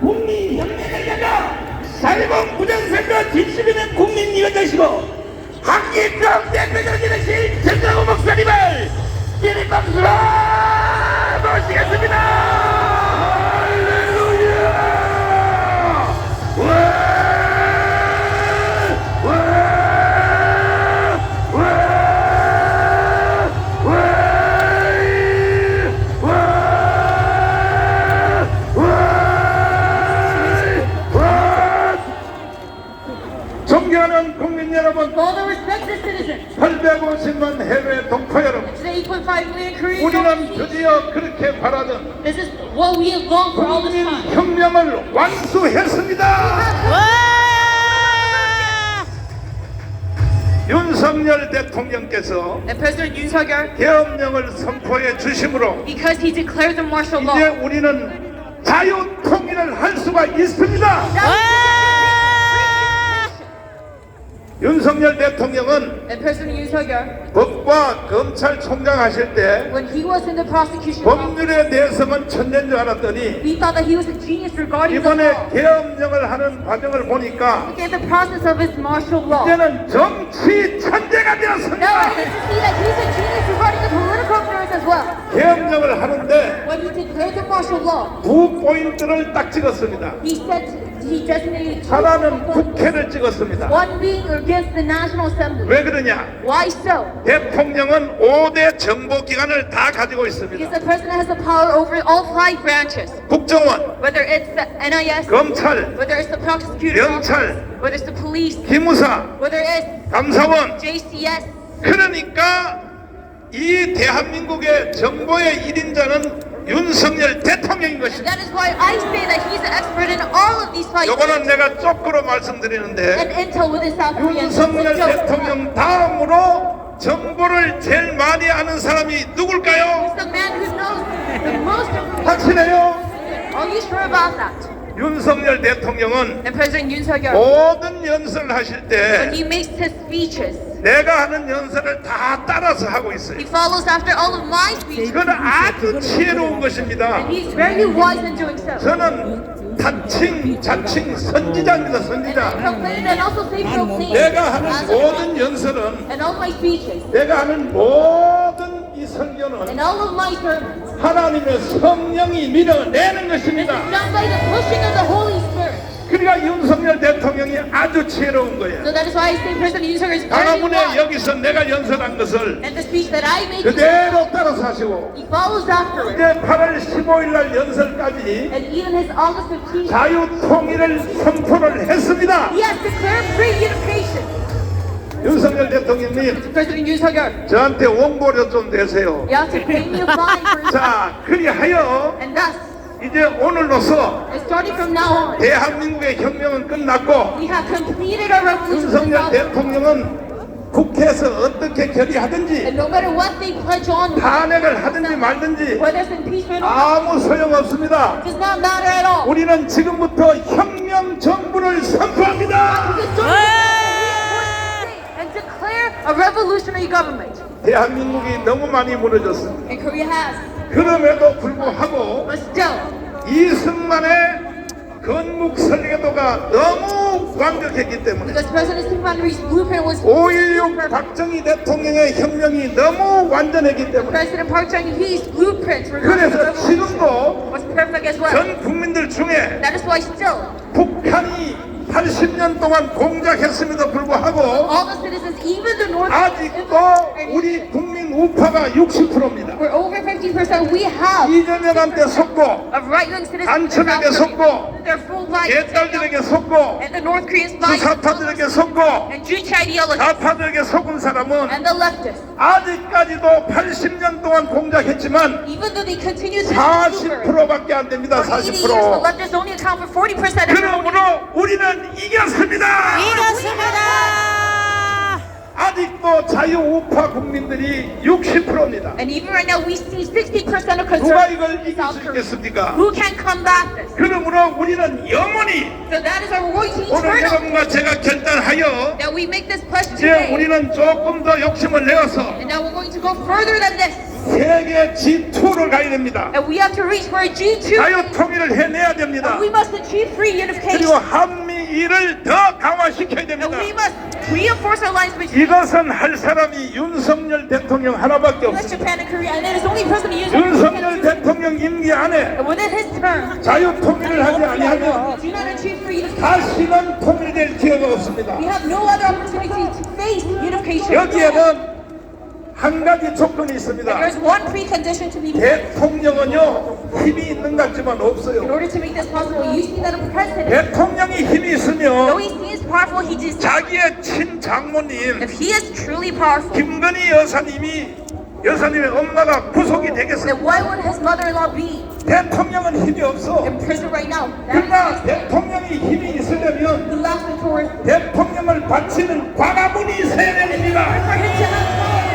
국민혁명을 위하여 살공 부정선거 진심 있는 국민위원장이시고 한기평 되신 정강호 목사님을 기립 박수로 모시겠습니다 8.5 0만 해외 동포 여러분. 우리는 드디어 그렇게 바라던 국민 혁명을 완수했습니다. 윤석열 대통령께서 윤석열, 계엄령을 선포해 주심으로 이제 우리는 자유통일을 할 수가 있습니다. 윤석열 대통령은 and President Yoon Suk-yeol, 법과 검찰총장 하실 때 when he was in the prosecution office, 법률에 대해서만 천재인 줄 알았더니 we thought that he was a genius regarding the 이번에 law. 계엄령을 하는 과정을 보니까 Look at the process of his martial law. 이제는 정치 천재가 Now I 되었습니다. get to see that he's a genius regarding the political affairs as well. 계엄령을 하는데 When he declared the martial law, 두 포인트를 딱 찍었습니다. he said he designated two 하나는 points. 국회를 찍었습니다. One being against the National Assembly. 왜 그러냐? Why so? 대통령은 5대 정보기관을 다 가지고 Because 있습니다. the president has the power over all five branches, 국정원, whether it's the NIS, 검찰, whether it's the prosecutor's office, 경찰, whether it's the police, 기무사, whether it's 감사원. JCS. 그러니까 이 대한민국의 정보의 1인자는 윤석열 대통령인 것입니다. That is why I say that he's an expert in all of these five 요거는 things. 내가 쪼끄로 말씀드리는데 South. 윤석열 대통령 다음으로 정보를 제일 많이 아는 사람이 누굴까요? He's the man who knows the most information. 확신해요? Are you sure about that? 윤석열 대통령은 And President Yoon Suk-yeol, 모든 연설을 하실 when 때 he makes his speeches, 내가 하는 연설을 다 따라서 하고 있어요. he follows after all of my speeches. 이건 아주 지혜로운 것입니다. He's very wise in doing so. 저는 타칭, 자칭 선지자입니다. And I 선지자. proclaim and also say proclaim. 내가 하는 as a 모든 연설은 And all my speeches 내가 하는 모든 이 설교는 and all of my sermons 하나님의 성령이 밀어내는 것입니다. 그러니까 윤석열 대통령이 아주 지혜로운 거예요. So that is why I say President Yoon is wise. 여기서 내가 연설한 것을 And the speech that I make, 그대로 따라서 하시고 he follows after it. 이제 8월 15일 날 연설까지 And even his August 15th, 자유 통일을 선포를 했습니다. he has declared free unification. 윤석열 대통령님 Suk-yeol, 저한테 원고료 좀 내세요. you have to pay me a fine for his 자, 그리하여 And thus, 이제 오늘로서 and starting from now on, 대한민국의 혁명은 끝났고 we have completed our revolution. in 윤석열. 대통령은 국회에서 어떻게 결의하든지 And no matter what they pledge on, 탄핵을 하든지 말든지 whether it's impeachment or 아무 소용없습니다. does not matter at all. 우리는 지금부터 혁명 정부를 선포합니다. Because during this time, we are going to state and declare a revolutionary government. 대한민국이 너무 많이 무너졌습니다. And Korea has. 그럼에도 불구하고 이승만의 건국 설계도가 너무 완벽했기 때문에 because President Syngman Rhee's blueprint was 5.16 박정희 대통령의 혁명이 너무 완전했기 때문에 그래서 지금도. 전 국민들 중에 북한이 80년 동안 공작했음에도 불구하고 아직도 우리 국민 우파가 60%입니다. we're over 50%. We have 이재명한테 속고 of right-wing citizens in 안철에게 속고 Korea. Their full life. 개딸들에게 속고 And the North Koreans lies. 수사파들에게 속고 And Juche ideology. 좌파들에게 속은 사람은 And the leftists. 아직까지도 80년 동안 공작했지만 Even though they continue to maneuver 40%밖에 안 됩니다. for 80 years, the 40%. leftists only account for 40% of 그러므로 우리는 이겼습니다. 아직도 자유 우파 국민들이 60%입니다. And even right now, we see 60% of 누가 이걸 이길 수. 있겠습니까? Who can combat this? 그러므로 우리는 영원히 So that is our to 오늘 eternal. 여러분과 제가 결단하여 That we make this pledge 이제 today. 우리는 조금 더 욕심을 내어서 And now we're going to go further than this. 세계 G2를 가야 됩니다. And we have to reach for a G2. 자유 통일을 해내야 됩니다. We must achieve free 그리고 unification. 한미 일을 더 강화시켜야 됩니다. And we must reinforce our alliance between 이것은 할 사람이 윤석열 대통령 하나밖에 없습니다. Japan, and Korea. And it is only President Yoon 윤석열 대통령 임기 안에 And within his term, 자유 통일을 하지 아니하면 do not achieve free unification. 다시는 통일될 기회가 없습니다. We have no other opportunity to face unification. 여기에는 한 가지 조건이 있습니다. There's one precondition to be met. 대통령은요 힘이 있는 것 같지만 In 없어요. order to make this possible, you see that a president, 대통령이 힘이 though 있으면 he seems powerful, he just 자기의 친장모님 if he is truly powerful, 김건희 여사님이 여사님의 엄마가 구속이 then 되겠습니다. why would his mother-in-law be 대통령은 힘이 없어. in prison right now? 그러나 That 대통령이 힘이 있으려면 the last victorious 대통령을 바치는 과가문이 있어야 됩니다. for him to have power.